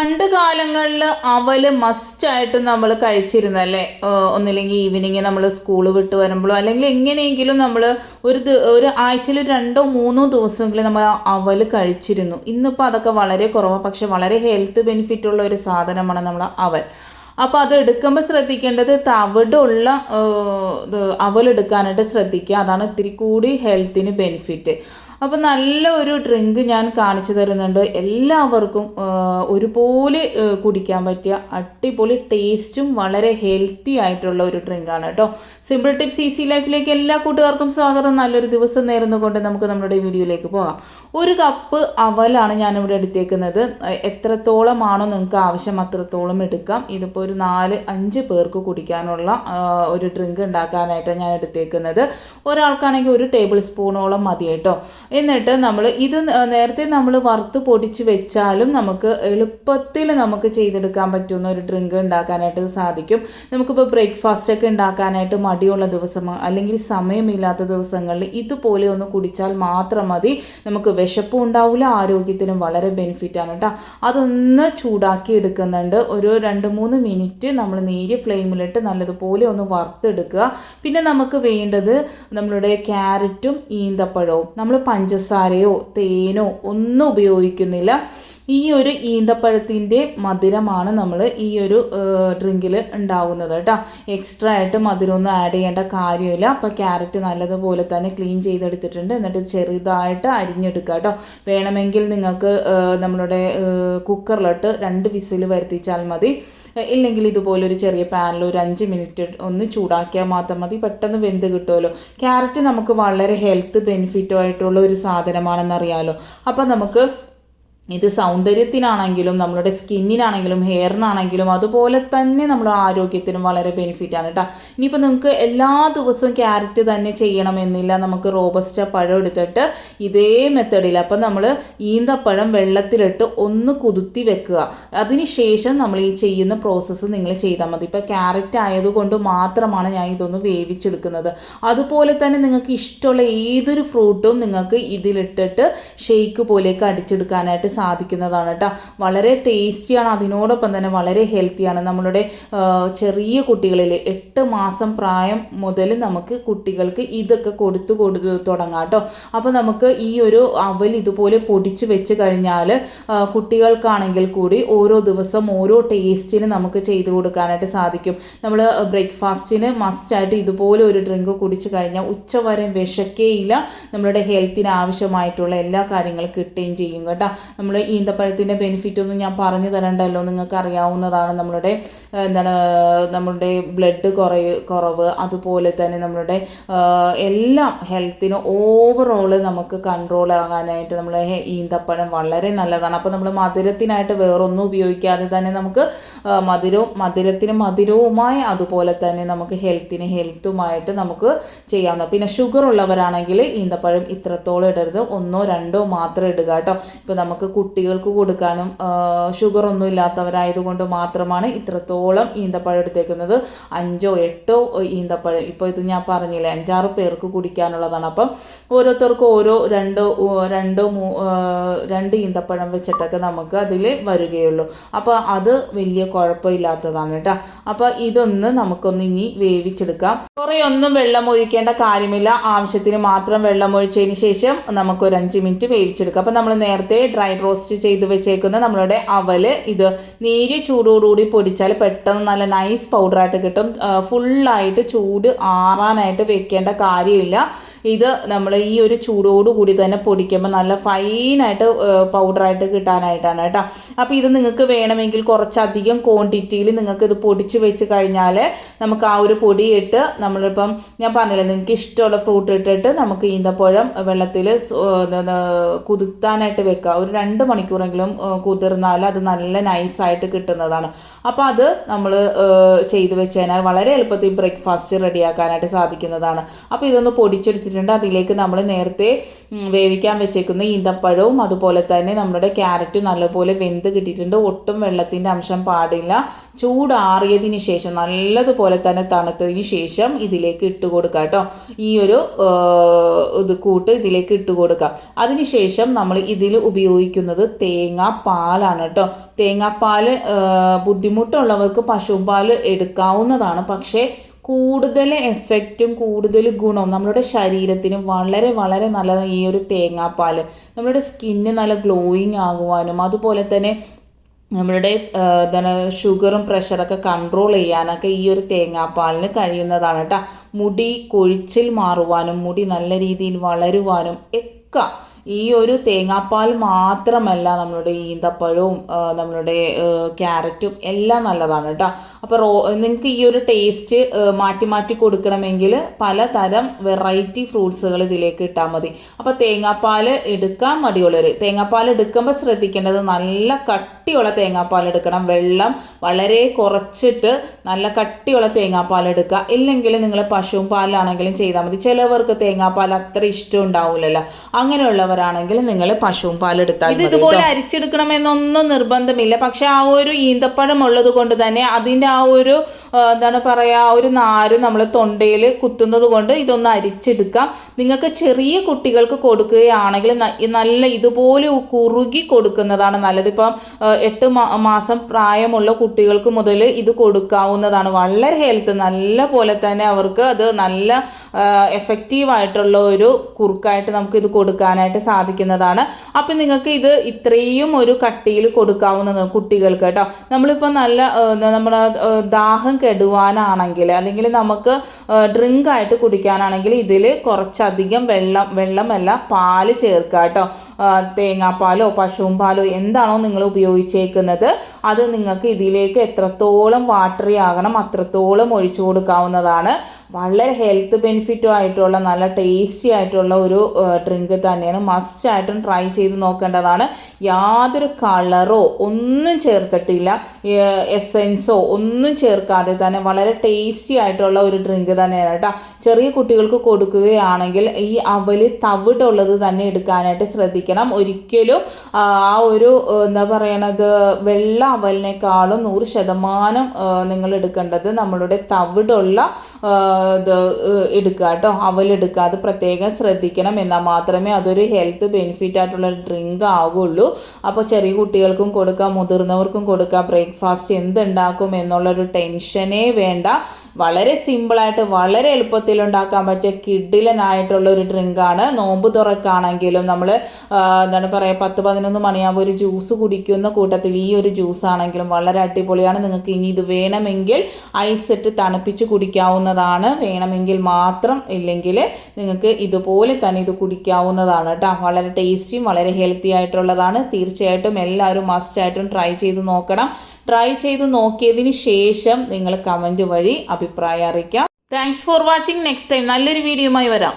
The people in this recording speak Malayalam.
പണ്ട് കാലങ്ങളിൽ അവൽ മസ്റ്റായിട്ട് നമ്മൾ കഴിച്ചിരുന്നല്ലേ? ഒന്നില്ലെങ്കിൽ ഈവനിങ് നമ്മൾ സ്കൂൾ വിട്ട് വരുമ്പോഴോ അല്ലെങ്കിൽ എങ്ങനെയെങ്കിലും നമ്മൾ ഒരു ഒരു ആഴ്ചയിൽ രണ്ടോ മൂന്നോ ദിവസമെങ്കിലും നമ്മൾ അവൽ കഴിച്ചിരുന്നു. ഇന്നിപ്പോൾ അതൊക്കെ വളരെ കുറവാണ് പക്ഷെ വളരെ ഹെൽത്ത് ബെനിഫിറ്റ് ഉള്ള ഒരു സാധനമാണ് നമ്മൾ അവൽ. അപ്പോൾ അത് എടുക്കുമ്പോൾ ശ്രദ്ധിക്കേണ്ടത് തവിടുള്ള അവലെടുക്കാനായിട്ട് ശ്രദ്ധിക്കുക. അതാണ് ഇത്തിരി കൂടി ഹെൽത്തിന് ബെനിഫിറ്റ്. അപ്പോൾ നല്ല ഒരു ഡ്രിങ്ക് ഞാൻ കാണിച്ചു തരുന്നുണ്ട്. എല്ലാവർക്കും ഒരുപോലെ കുടിക്കാൻ പറ്റിയ അടിപൊളി ടേസ്റ്റും വളരെ ഹെൽത്തി ആയിട്ടുള്ള ഒരു ഡ്രിങ്കാണ് കേട്ടോ. സിമ്പിൾ ടിപ്സ് ഈസി ലൈഫിലേക്ക് എല്ലാ കൂട്ടുകാർക്കും സ്വാഗതം. നല്ലൊരു ദിവസം നേർന്നുകൊണ്ട് നമുക്ക് നമ്മുടെ വീഡിയോയിലേക്ക് പോകാം. ഒരു കപ്പ് അവലാണ് ഞാനിവിടെ എടുത്തേക്കുന്നത്. എത്രത്തോളമാണോ നിങ്ങൾക്ക് ആവശ്യം അത്രത്തോളം എടുക്കാം. ഇതിപ്പോൾ ഒരു നാല് അഞ്ച് പേർക്ക് കുടിക്കാനുള്ള ഒരു ഡ്രിങ്ക് ഉണ്ടാക്കാനായിട്ട് ഞാൻ എടുത്തേക്കുന്നത്. ഒരാൾക്കാണെങ്കിൽ ഒരു ടേബിൾ സ്പൂണോളം മതി കേട്ടോ. എന്നിട്ട് നമ്മൾ ഇത് നേരത്തെ നമ്മൾ വറുത്ത് പൊടിച്ച് വെച്ചാലും നമുക്ക് എളുപ്പത്തിൽ നമുക്ക് ചെയ്തെടുക്കാൻ പറ്റുന്ന ഒരു ഡ്രിങ്ക് ഉണ്ടാക്കാനായിട്ട് സാധിക്കും. നമുക്കിപ്പോൾ ബ്രേക്ക്ഫാസ്റ്റ് ഒക്കെ ഉണ്ടാക്കാനായിട്ട് മടിയുള്ള ദിവസം അല്ലെങ്കിൽ സമയമില്ലാത്ത ദിവസങ്ങളിൽ ഇതുപോലെ ഒന്ന് കുടിച്ചാൽ മാത്രം മതി. നമുക്ക് വിശപ്പും ഉണ്ടാവില്ല ആരോഗ്യത്തിനും വളരെ ബെനിഫിറ്റാണ് കേട്ടോ. അതൊന്ന് ചൂടാക്കി എടുക്കുന്നുണ്ട്. ഒരു രണ്ട് മൂന്ന് മിനിറ്റ് നമ്മൾ നേരിയ ഫ്ലെയിമിലിട്ട് നല്ലതുപോലെ ഒന്ന് വറുത്തെടുക്കുക. പിന്നെ നമുക്ക് വേണ്ടത് നമ്മളുടെ ക്യാരറ്റും ഈന്തപ്പഴവും. നമ്മൾ പഞ്ചസാരയോ തേനോ ഒന്നും ഉപയോഗിക്കുന്നില്ല. ഈ ഒരു ഈന്തപ്പഴത്തിന്റെ മധുരമാണ് നമ്മൾ ഈ ഒരു ഡ്രിങ്കിൽ ഉണ്ടാവുന്നത് കേട്ടോ. എക്സ്ട്രാ ആയിട്ട് മധുരമൊന്നും ആഡ് ചെയ്യേണ്ട കാര്യമില്ല. അപ്പോൾ ക്യാരറ്റ് നല്ലതുപോലെ തന്നെ ക്ലീൻ ചെയ്തെടുത്തിട്ടുണ്ട്. എന്നിട്ട് ചെറുതായിട്ട് അരിഞ്ഞെടുക്കുക കേട്ടോ. വേണമെങ്കിൽ നിങ്ങൾക്ക് നമ്മളുടെ കുക്കറിലോട്ട് രണ്ട് വിസിൽ വരുത്തിച്ചാൽ മതി. ഇല്ലെങ്കിൽ ഇതുപോലൊരു ചെറിയ പാനിൽ ഒരു അഞ്ച് മിനിറ്റ് ഒന്ന് ചൂടാക്കിയാൽ മാത്രം മതി. പെട്ടെന്ന് വെന്ത് കിട്ടുമല്ലോ. ക്യാരറ്റ് നമുക്ക് വളരെ ഹെൽത്ത് ബെനിഫിറ്റോ ആയിട്ടുള്ള ഒരു സാധനമാണെന്നറിയാമല്ലോ അപ്പോൾ നമുക്ക് ഇത് സൗന്ദര്യത്തിനാണെങ്കിലും നമ്മളുടെ സ്കിന്നിനാണെങ്കിലും ഹെയറിനാണെങ്കിലും അതുപോലെ തന്നെ നമ്മുടെ ആരോഗ്യത്തിനും വളരെ ബെനിഫിറ്റ് ആണ് കേട്ടോ ഇനിയിപ്പോൾ നിങ്ങൾക്ക് എല്ലാ ദിവസവും ക്യാരറ്റ് തന്നെ ചെയ്യണമെന്നില്ല നമുക്ക് റോബസ്റ്റ പഴം എടുത്തിട്ട് ഇതേ മെത്തേഡിൽ അപ്പം നമ്മൾ ഈന്തപ്പഴം വെള്ളത്തിലിട്ട് ഒന്ന് കുതിർത്തി വെക്കുക. അതിനുശേഷം നമ്മൾ ഈ ചെയ്യുന്ന പ്രോസസ്സ് നിങ്ങൾ ചെയ്താൽ മതി. ഇപ്പോൾ ക്യാരറ്റ് ആയതുകൊണ്ട് മാത്രമാണ് ഞാൻ ഇതൊന്ന് വേവിച്ചെടുക്കുന്നത്. അതുപോലെ തന്നെ നിങ്ങൾക്ക് ഇഷ്ടമുള്ള ഏതൊരു ഫ്രൂട്ടും നിങ്ങൾക്ക് ഇതിലിട്ടിട്ട് ഷെയ്ക്ക് പോലെയൊക്കെ അടിച്ചെടുക്കാനായിട്ട് സാധിക്കുന്നതാണ് കേട്ടോ. വളരെ ടേസ്റ്റിയാണ് അതിനോടൊപ്പം തന്നെ വളരെ ഹെൽത്തിയാണ്. നമ്മളുടെ ചെറിയ കുട്ടികളിൽ എട്ട് മാസം പ്രായം മുതൽ നമുക്ക് കുട്ടികൾക്ക് ഇതൊക്കെ കൊടുത്തു കൊടു തുടങ്ങാം കേട്ടോ. അപ്പോൾ നമുക്ക് ഈ ഒരു അവൽ ഇതുപോലെ പൊടിച്ച് വെച്ച് കഴിഞ്ഞാൽ കുട്ടികൾക്കാണെങ്കിൽ കൂടി ഓരോ ദിവസം ഓരോ ടേസ്റ്റിന് നമുക്ക് ചെയ്ത് കൊടുക്കാനായിട്ട് സാധിക്കും. നമ്മൾ ബ്രേക്ക്ഫാസ്റ്റിന് മസ്റ്റായിട്ട് ഇതുപോലെ ഒരു ഡ്രിങ്ക് കുടിച്ച് കഴിഞ്ഞാൽ ഉച്ചവരെ വിശക്കേയില്ല. നമ്മളുടെ ഹെൽത്തിന് ആവശ്യമായിട്ടുള്ള എല്ലാ കാര്യങ്ങളും കിട്ടുകയും ചെയ്യും കേട്ടോ. നമ്മൾ ഈന്തപ്പഴത്തിന്റെ ബെനിഫിറ്റ് ഒന്നും ഞാൻ പറഞ്ഞു തരണ്ടല്ലോ. നിങ്ങൾക്ക് അറിയാവുന്നതാണ് നമ്മളുടെ എന്താണ് നമ്മളുടെ ബ്ലഡ് കുറയ കുറവ്. അതുപോലെ തന്നെ നമ്മളുടെ എല്ലാം ഹെൽത്തിന് ഓവറോൾ നമുക്ക് കൺട്രോൾ ആകാനായിട്ട് നമ്മൾ ഈന്തപ്പഴം വളരെ നല്ലതാണ്. അപ്പോൾ നമ്മൾ മധുരത്തിനായിട്ട് വേറൊന്നും ഉപയോഗിക്കാതെ തന്നെ നമുക്ക് മധുരവും മധുരത്തിന് മധുരവുമായി അതുപോലെ തന്നെ നമുക്ക് ഹെൽത്തിന് ഹെൽത്തുമായിട്ട് നമുക്ക് ചെയ്യാവുന്ന പിന്നെ ഷുഗർ ഉള്ളവരാണെങ്കിൽ ഈന്തപ്പഴം ഇത്രത്തോളം ഇടരുത്. ഒന്നോ രണ്ടോ മാത്രം ഇടുക കേട്ടോ. ഇപ്പോൾ നമുക്ക് കുട്ടികൾക്ക് കൊടുക്കാനും ഷുഗർ ഒന്നും ഇല്ലാത്തവരായതുകൊണ്ട് മാത്രമാണ് ഇത്രത്തോളം ഈന്തപ്പഴം എടുത്തേക്കുന്നത്. അഞ്ചോ എട്ടോ ഈന്തപ്പഴം. ഇപ്പോൾ ഇത് ഞാൻ പറഞ്ഞില്ലേ അഞ്ചാറ് പേർക്ക് കുടിക്കാനുള്ളതാണ്. അപ്പം ഓരോരുത്തർക്കും ഓരോ രണ്ടോ രണ്ടോ മൂ രണ്ട് ഈന്തപ്പഴം വെച്ചിട്ടൊക്കെ നമുക്ക് അതിൽ വരികയുള്ളൂ. അപ്പോൾ അത് വലിയ കുഴപ്പമില്ലാത്തതാണ് കേട്ടോ. അപ്പോൾ ഇതൊന്ന് നമുക്കൊന്ന് ഇനി വേവിച്ചെടുക്കാം. കുറേ ഒന്നും വെള്ളം ഒഴിക്കേണ്ട കാര്യമില്ല. ആവശ്യത്തിന് മാത്രം വെള്ളം ഒഴിച്ചതിന് ശേഷം നമുക്കൊരു അഞ്ച് മിനിറ്റ് വേവിച്ചെടുക്കാം. അപ്പോൾ നമ്മൾ നേരത്തെ ഡ്രൈ റോസ്റ്റ് ചെയ്ത് വെച്ചേക്കുന്ന നമ്മളുടെ അവൽ. ഇത് നേരിയ ചൂടോടുകൂടി പൊടിച്ചാൽ പെട്ടെന്ന് നല്ല നൈസ് പൗഡറായിട്ട് കിട്ടും. ഫുള്ളായിട്ട് ചൂട് ആറാനായിട്ട് വെക്കേണ്ട കാര്യമില്ല. ഇത് നമ്മൾ ഈ ഒരു ചൂടോടുകൂടി തന്നെ പൊടിക്കുമ്പോൾ നല്ല ഫൈനായിട്ട് പൗഡറായിട്ട് കിട്ടാനായിട്ടാണ് കേട്ടോ. അപ്പോൾ ഇത് നിങ്ങൾക്ക് വേണമെങ്കിൽ കുറച്ചധികം ക്വാണ്ടിറ്റിയിൽ നിങ്ങൾക്ക് ഇത് പൊടിച്ച് വെച്ച് കഴിഞ്ഞാൽ നമുക്ക് ആ ഒരു പൊടി ഇട്ട് നമ്മളിപ്പം ഞാൻ പറഞ്ഞില്ലേ നിങ്ങൾക്ക് ഇഷ്ടമുള്ള ഫ്രൂട്ട് ഇട്ടിട്ട് നമുക്ക് ഈന്തപ്പഴം വെള്ളത്തിൽ കുതിർത്താനായിട്ട് വെക്കുക. ഒരു രണ്ട് മണിക്കൂറെങ്കിലും കുതിർന്നാൽ അത് നല്ല നൈസായിട്ട് കിട്ടുന്നതാണ്. അപ്പോൾ അത് നമ്മൾ ചെയ്ത് വെച്ച് കഴിഞ്ഞാൽ വളരെ എളുപ്പത്തിൽ ബ്രേക്ക്ഫാസ്റ്റ് റെഡിയാക്കാനായിട്ട് സാധിക്കുന്നതാണ്. അപ്പോൾ ഇതൊന്ന് പൊടിച്ചെടുത്തിട്ട് എടുത്തിട്ടുണ്ട് അതിലേക്ക് നമ്മൾ നേരത്തെ വേവിക്കാൻ വെച്ചേക്കുന്ന ഈന്തപ്പഴവും അതുപോലെ തന്നെ നമ്മുടെ ക്യാരറ്റും നല്ലപോലെ വെന്ത് കിട്ടിയിട്ടുണ്ട്. ഒട്ടും വെള്ളത്തിന്റെ അംശം പാടില്ല. ചൂടാറിയതിന് ശേഷം നല്ലതുപോലെ തന്നെ തണുത്തതിന് ശേഷം ഇതിലേക്ക് ഇട്ട് കൊടുക്കുക കേട്ടോ. ഈ ഒരു ഇത് കൂട്ട് ഇതിലേക്ക് ഇട്ട് കൊടുക്കുക അതിനുശേഷം നമ്മൾ ഇതിൽ ഉപയോഗിക്കുന്നത് തേങ്ങാപ്പാലാണ് കേട്ടോ. തേങ്ങാപ്പാൽ ബുദ്ധിമുട്ടുള്ളവർക്ക് പശുപാൽ എടുക്കാവുന്നതാണ്. പക്ഷേ കൂടുതൽ എഫക്റ്റും കൂടുതൽ ഗുണവും നമ്മുടെ ശരീരത്തിന് വളരെ വളരെ നല്ലതാണ് ഈ ഒരു തേങ്ങാപ്പാൽ. നമ്മുടെ സ്കിന്ന് നല്ല ഗ്ലോയിങ് ആകുവാനും അതുപോലെ തന്നെ നമ്മളുടെ എന്താണ് ഷുഗറും പ്രഷറൊക്കെ കൺട്രോൾ ചെയ്യാനൊക്കെ ഈ ഒരു തേങ്ങാപ്പാലിന് കഴിയുന്നതാണ് കേട്ടോ. മുടി കൊഴിച്ചിൽ മാറുവാനും മുടി നല്ല രീതിയിൽ വളരുവാനും ഒക്കെ ഈ ഒരു തേങ്ങാപ്പാൽ മാത്രമല്ല നമ്മളുടെ ഈന്തപ്പഴവും നമ്മളുടെ ക്യാരറ്റും എല്ലാം നല്ലതാണ് കേട്ടോ. അപ്പോൾ റോ നിങ്ങൾക്ക് ഈ ഒരു ടേസ്റ്റ് മാറ്റി മാറ്റി കൊടുക്കണമെങ്കിൽ പലതരം വെറൈറ്റി ഫ്രൂട്ട്സുകൾ ഇതിലേക്ക് ഇട്ടാൽ മതി. അപ്പോൾ തേങ്ങാപ്പാൽ എടുക്കാൻ മടിയുള്ളവർ തേങ്ങാപ്പാൽ എടുക്കുമ്പോൾ ശ്രദ്ധിക്കേണ്ടത് നല്ല കട്ടിയുള്ള തേങ്ങാപ്പാൽ എടുക്കണം. വെള്ളം വളരെ കുറച്ചിട്ട് നല്ല കട്ടിയുള്ള തേങ്ങാപ്പാൽ എടുക്കുക. ഇല്ലെങ്കിൽ നിങ്ങൾ പശുവും പാലാണെങ്കിലും ചെയ്താൽ മതി. ചിലവർക്ക് തേങ്ങാപ്പാൽ അത്ര ഇഷ്ടം ഉണ്ടാവില്ലല്ലോ. അങ്ങനെയുള്ളവരാണെങ്കിൽ നിങ്ങൾ പശുവും പാൽ എടുത്താൽ ഇത് ഇതുപോലെ അരിച്ചെടുക്കണമെന്നൊന്നും നിർബന്ധമില്ല. പക്ഷെ ആ ഒരു ഈന്തപ്പഴം ഉള്ളത് കൊണ്ട് തന്നെ അതിന്റെ ആ ഒരു എന്താണ് പറയുക ആ ഒരു നാര് നമ്മൾ തൊണ്ടയിൽ കുത്തുന്നത് കൊണ്ട് ഇതൊന്ന് അരിച്ചെടുക്കാം. നിങ്ങൾക്ക് ചെറിയ കുട്ടികൾക്ക് കൊടുക്കുകയാണെങ്കിൽ നല്ല ഇതുപോലെ കുറുകി കൊടുക്കുന്നതാണ് നല്ലത്. ഇപ്പം എട്ട് മാസം പ്രായമുള്ള കുട്ടികൾക്ക് മുതൽ ഇത് കൊടുക്കാവുന്നതാണ്. വളരെ ഹെൽത്ത് നല്ല പോലെ തന്നെ അവർക്ക് അത് നല്ല എഫക്റ്റീവായിട്ടുള്ള ഒരു കുറുക്കായിട്ട് നമുക്ക് ഇത് കൊടുക്കാനായിട്ട് സാധിക്കുന്നതാണ്. അപ്പം നിങ്ങൾക്ക് ഇത് ഇത്രയും ഒരു കട്ടിയിൽ കൊടുക്കാവുന്നതാണ് കുട്ടികൾക്ക് കേട്ടോ. നമ്മളിപ്പോൾ നല്ല നമ്മുടെ ദാഹം കെടുവാനാണെങ്കിൽ അല്ലെങ്കിൽ നമുക്ക് ഡ്രിങ്ക് ആയിട്ട് കുടിക്കാനാണെങ്കിൽ ഇതിൽ കുറച്ചധികം വെള്ളം വെള്ളമല്ല പാൽ ചേർക്കുക കേട്ടോ. തേങ്ങാപ്പാലോ പശുവും പാലോ എന്താണോ നിങ്ങൾ ഉപയോഗിച്ചേക്കുന്നത് അത് നിങ്ങൾക്ക് ഇതിലേക്ക് എത്രത്തോളം വാട്ടറി ആകണം അത്രത്തോളം ഒഴിച്ചു കൊടുക്കാവുന്നതാണ്. വളരെ ഹെൽത്ത് ബെനിഫിറ്റും ആയിട്ടുള്ള നല്ല ടേസ്റ്റി ആയിട്ടുള്ള ഒരു ഡ്രിങ്ക് തന്നെയാണ്. മസ്റ്റ് ആയിട്ടും ട്രൈ ചെയ്ത് നോക്കേണ്ടതാണ്. യാതൊരു കളറോ ഒന്നും ചേർത്തിട്ടില്ല. എസെൻസോ ഒന്നും ചേർക്കാതെ തന്നെ വളരെ ടേസ്റ്റി ആയിട്ടുള്ള ഒരു ഡ്രിങ്ക് തന്നെയാണ് കേട്ടോ. ചെറിയ കുട്ടികൾക്ക് കൊടുക്കുകയാണെങ്കിൽ ഈ അവൽ തവിടുള്ളത് തന്നെ എടുക്കാനായിട്ട് ശ്രദ്ധിക്കണം ഒരിക്കലും ആ ഒരു എന്താ പറയണത് വെള്ള അവലിനേക്കാളും നൂറ് ശതമാനം നിങ്ങൾ എടുക്കേണ്ടത് നമ്മളുടെ തവിടുള്ള ഇത് എടുക്കുക കേട്ടോ. അവലെടുക്കുക. അത് പ്രത്യേകം ശ്രദ്ധിക്കണം. എന്നാൽ മാത്രമേ അതൊരു ഹെൽത്ത് ബെനിഫിറ്റ് ആയിട്ടുള്ള ഡ്രിങ്ക് ആകുള്ളൂ. അപ്പോൾ ചെറിയ കുട്ടികൾക്കും കൊടുക്കാം മുതിർന്നവർക്കും കൊടുക്കാം. ബ്രേക്ക്ഫാസ്റ്റ് എന്തുണ്ടാക്കും എന്നുള്ളൊരു ടെൻഷനേ വേണ്ട. വളരെ സിമ്പിളായിട്ട് വളരെ എളുപ്പത്തിൽ ഉണ്ടാക്കാൻ പറ്റിയ കിഡിലനായിട്ടുള്ള ഒരു ഡ്രിങ്കാണ്. നോമ്പ് തുറക്കാണെങ്കിലും നമ്മൾ എന്താണ് പറയുക പത്ത് പതിനൊന്ന് മണിയാകുമ്പോൾ ഒരു ജ്യൂസ് കുടിക്കുന്ന കൂട്ടത്തിൽ ഈ ഒരു ജ്യൂസ് ആണെങ്കിലും വളരെ അടിപൊളിയാണ്. നിങ്ങൾക്ക് ഇനി ഇത് വേണമെങ്കിൽ ഐസ് ഇട്ട് തണുപ്പിച്ച് കുടിക്കാവുന്നതാണ്. വേണമെങ്കിൽ മാത്രം ഇല്ലെങ്കിൽ നിങ്ങൾക്ക് ഇതുപോലെ തന്നെ ഇത് കുടിക്കാവുന്നതാണ് കേട്ടോ. വളരെ ടേസ്റ്റിയും വളരെ ഹെൽത്തി ആയിട്ടുള്ളതാണ്. തീർച്ചയായിട്ടും എല്ലാവരും മസ്റ്റായിട്ടും ട്രൈ ചെയ്ത് നോക്കണം. ട്രൈ ചെയ്ത് നോക്കിയതിന് ശേഷം നിങ്ങൾ കമന്റ് വഴി അഭിപ്രായം അറിയിക്കാം. Thanks for watching next time നല്ലൊരു വീഡിയോയുമായി വരാം.